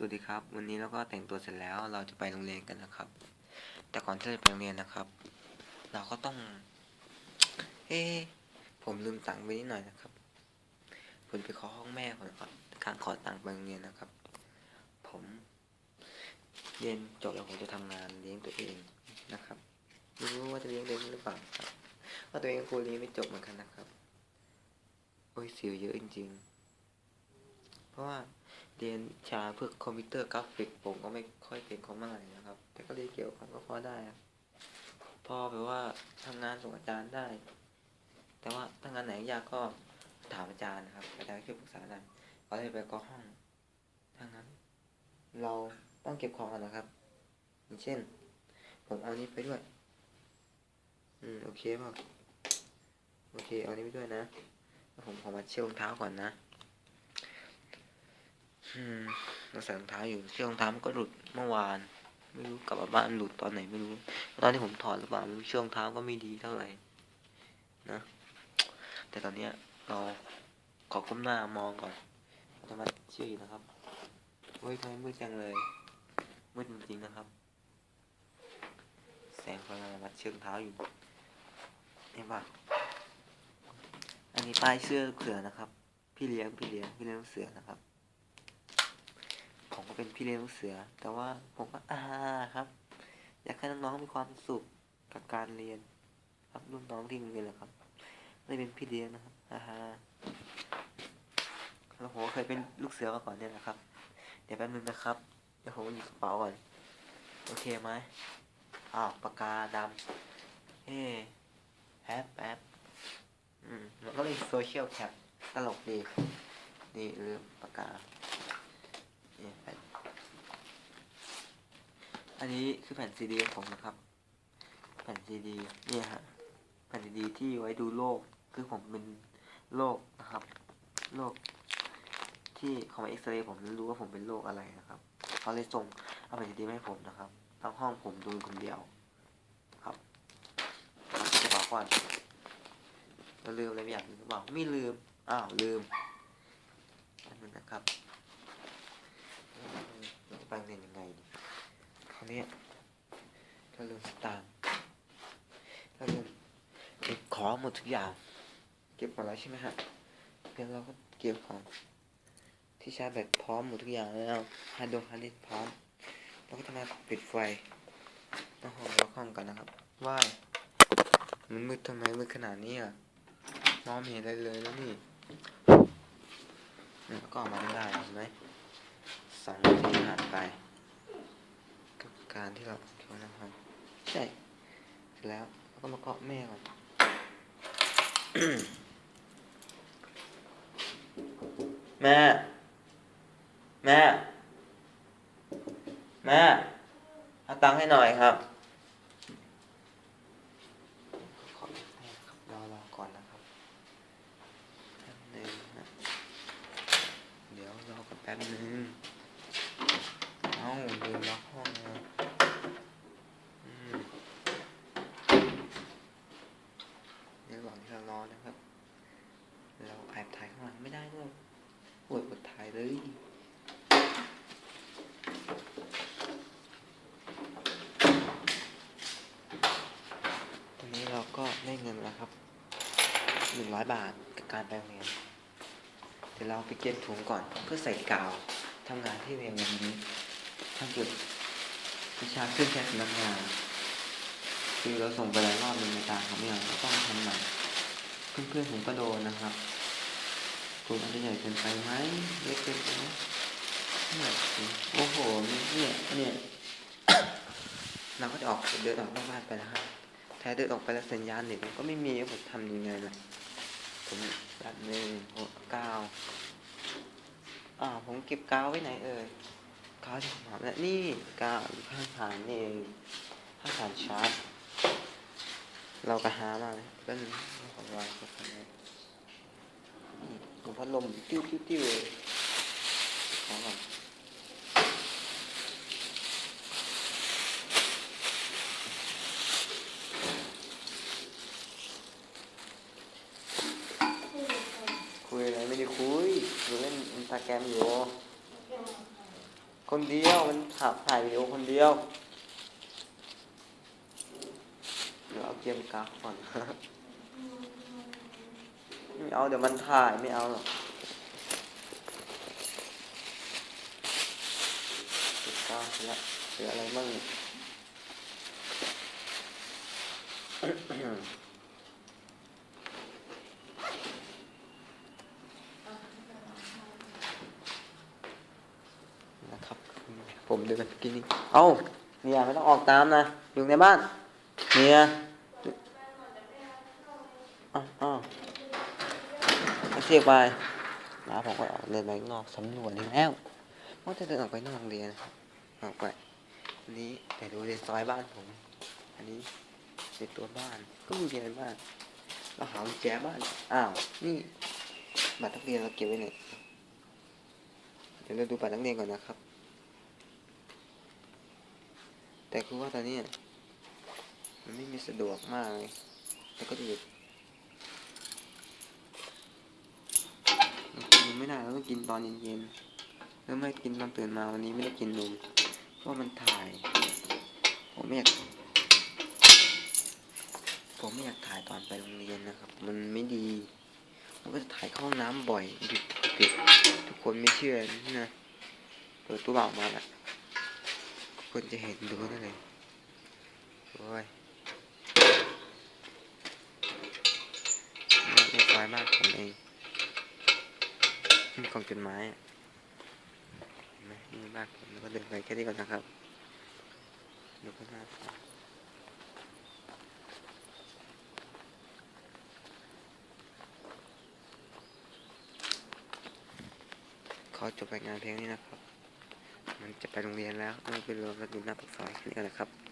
สวัสดีครับ วันนี้เราก็แต่งตัวเสร็จแล้วเราจะไปโรงเรียนกันนะครับ แต่ก่อนที่จะไปโรงเรียนนะครับ เราก็ต้องเอ๊ผมลืมตังค์ไปนิดหน่อยนะครับผมไปขอห้องแม่ก่อนครับค้างขอตังค์ไปโรงเรียนนะครับ ผมเรียนจบแล้วผมจะทำงานเลี้ยงตัวเองนะครับไม่รู้ว่าจะเลี้ยงได้หรือเปล่าครับว่าตัวเองครูเลี้ยงไม่จบเหมือนกันนะครับโอ้ยเสียเยอะจริงๆ ราะว่าเรียนชาเพื่อคอมพิวเตอร์กราฟิกผมก็ไม่ค่อยเก่งเขาเมื่อไหร่นะครับ แต่ก็เรียนเกี่ยวกับก็พอได้ครับพอแบบว่าทำงานส่งอาจารย์ได้ แต่ว่าถ้างานไหนยากก็ถามอาจารย์นะครับอาจารย์ช่วยปรึกษาได้ก็เลยไปก็ห้องถ้างั้น เราต้องเก็บของก่อนนะครับอย่างเช่น ผมเอานี้ไปด้วย อืมโอเคเปล่าโอเค เอานี้ไปด้วยนะผมขอมาเชือรองเท้าก่อนนะ อืมเราใส่รองเท้าอยู่เชือกรองเท้ามันก็หลุดเมื่อวาน ไม่รู้กลับมาบ้านหลุดตอนไหนไม่รู้ ตอนที่ผมถอดหรือเปล่าไม่รู้เชือกรองเท้าก็ไม่ดีเท่าไหร่นะแต่ตอนเนี้ยเราขอก้มหน้ามองก่อนจะมาเชื่ออยู่นะครับเฮ้ยทำไมมืดจังเลยมืดจริงๆนะครับ แสงไฟมามัดเชือกรองเท้าอยู่เห็นปะอันนี้ป้ายเสื้อเสือนะครับ พี่เลี้ยงพี่เลี้ยงพี่เลี้ยงเสือนะครับ เป็นพี่เลี้ยงลูกเสือ แต่ว่าผมก็อ่าครับ อยากให้น้องๆมีความสุขกับการเรียน ครับรุ่นน้องที่โรงเรียนแหละครับไม่เป็นพี่เลี้ยงนะครับอ่าฮะแล้วผมก็เคยเป็นลูกเสือมาก่อนเนี่ยนะครับ เดี๋ยวแป๊บนึงนะครับ เดี๋ยวผมหยิบกระเป๋าก่อน โอเคไหมอ้าวปากกาดำเฮ้แฮปแป๊บอืมแล้วก็เลยโซเชียลแคปตลกดี นี่ลืมปากกา นี่แผ่น อันนี้คือแผ่นซีดีของผมนะครับ แผ่นซีดีเนี่ยฮะ แผ่นซีดีที่ไว้ดูโลก คือผมเป็นโรคนะครับโรคที่ขามาเอ็กซเรย์ผมรู้ว่าผมเป็นโรคอะไรนะครับเขาเลยส่งเอาแผ่นซีดีมาให้ผมนะครับ ทั้งห้องผมดูคนเดียวครับเอาใส่กระเป๋าก่อนเราลืมอะไรไม่อยากลืมหรือเปล่าไม่ลืม อ้าวลืมอันนึงนะครับ เราจะไปโรงเรียนยังไงดีคราว นี้ถ้าลืมตางค์ถ้าลืมเก็บของหมดทุกอย่าง เก็บหมดแล้วใช่ไหมฮะเดี๋ยวเราก็เก็บของ ที่ชาร์จแบตพร้อมหมดทุกอย่างแล้วฮาร์ดดงฮาร์ดดิสพร้อมเราก็จะมาปิดไฟต้องห้องล็อกห้องกันนะครับว่ายมันมืดทำไมมืดขนาดนี้อะมองเห็นอะไรเลยแล้วนี่นก็ออกมาไม่ได้เห็นไหมสองนาทีผ่านไป การที่เราโทรนะครับใช่เสร็จแล้วเราก็มาเกาะแม่ก่อนแม่ แม่ แม่เอาตังค์ให้หน่อยครับขอแม่ครับรอรอก่อนนะครับแป๊บนึงนะเดี๋ยวรอกันแป๊บนึง เอ้าลืมล็อกห้องนะอืมในระหว่างที่เรารอนะครับ เราแอบถ่ายข้างหลังไม่ได้ด้วยปวดอดถ่ายเลย ตอนนี้เราก็ได้เงินแล้วครับหนึ่ง ร้อยบาทกับการไปโรงเรียนเดี๋ยวเราไปเก็บถุงก่อนเพื่อใส่กาวทำงานที่เรียนวันนี้ถ้าเกิดวิชาขึ้นแค่สำนักงานคือเราส่งไปหลายรอบมันไม่ตาเขาไม่เอาเราต้องทำใหม่เพื่อนๆผมก็โดนนะครับกลุ่มอันใหญ่เกินไปไหมเล็กเกินไปไหมเนี่ยโอ้โหเนี่ยเนี่ยเราก็จะออกเดินออกนอกบ้านไปแล้วครับแท้เดินออกไปแล้วสัญญาณเน็ตก็ไม่มีผมทำยังไงนะ ผมดัดหนึ่งหกเก้าอ่าผมเก็บกาวไว้ไหนเอ่ยกาวที่ผมหาแล้วนี่กาวอยู่ข้างฐานนี่เองข้างฐานชาร์จเราก็หามาเลยเป็นของเราครับนี่ของพัดลมติ้วติ้วติ้วเลยขอก่อนคุยอะไรไม่ได้คุยอยู่เล่นอินสตาแกรมอยู่ คนเดียว มันถ่ายถ่ายวิดีโอคนเดียว เดี๋ยวเอาเกมกาฟก่อนไม่เอาเดี๋ยวมันถ่ายไม่เอาหรอกสิบเก้าเหลือเหลืออะไรบ้างเนี่ย นะครับ ผมเดินไปกินนี่เอาเนียไม่ต้องออกตามนะ อยู่ในบ้านเนียอ้าวอ้าวไม่เทียไปมาผมก็ออกเดินไปนอกสำรวจอีกแล้วว่าจะเดินออกไปนอกโรงเรียนออกไปอันนี้แต่ดูในซอยบ้านผม อันนี้ในตัวบ้านก็มีอะไรบ้างเราหาแจบ้านอ้าวนี่บัตรนักเรียนเราเก็บไว้ไหนเดี๋ยวเราดูบัตรนักเรียนก่อนนะครับ แต่คือว่าตอนนี้มันไม่มีสะดวกมากเลยแล้วก็ดูกินไม่ได้เราต้องกินตอนเย็นๆแล้วไม่กินตอนตื่นมาวันนี้ไม่ได้กินนมเพราะมันถ่าย ผมไม่อยากผมไม่อยากถ่ายตอนไปโรงเรียนนะครับ มันไม่ดีมันก็จะถ่ายเข้าห้องน้ำบ่อยดึกดึกทุกคนไม่เชื่อนะเปิดตู้เบามาแล้ว คนจะเห็นดูนั่นเลยโอ้ยนี่ในซอยบ้านผมเองกล่องจดหมายเห็นไหมนี่บ้านผมแล้วก็เดินไปแค่นี้ก่อนนะครับดูข้างหน้าขอจบรายงานเพลงนี้นะครับ จะไปโรงเรียนแล้วไม่ไปรวมกันอยู่หน้าปากซอยแค่นี้ก่อนนะครับ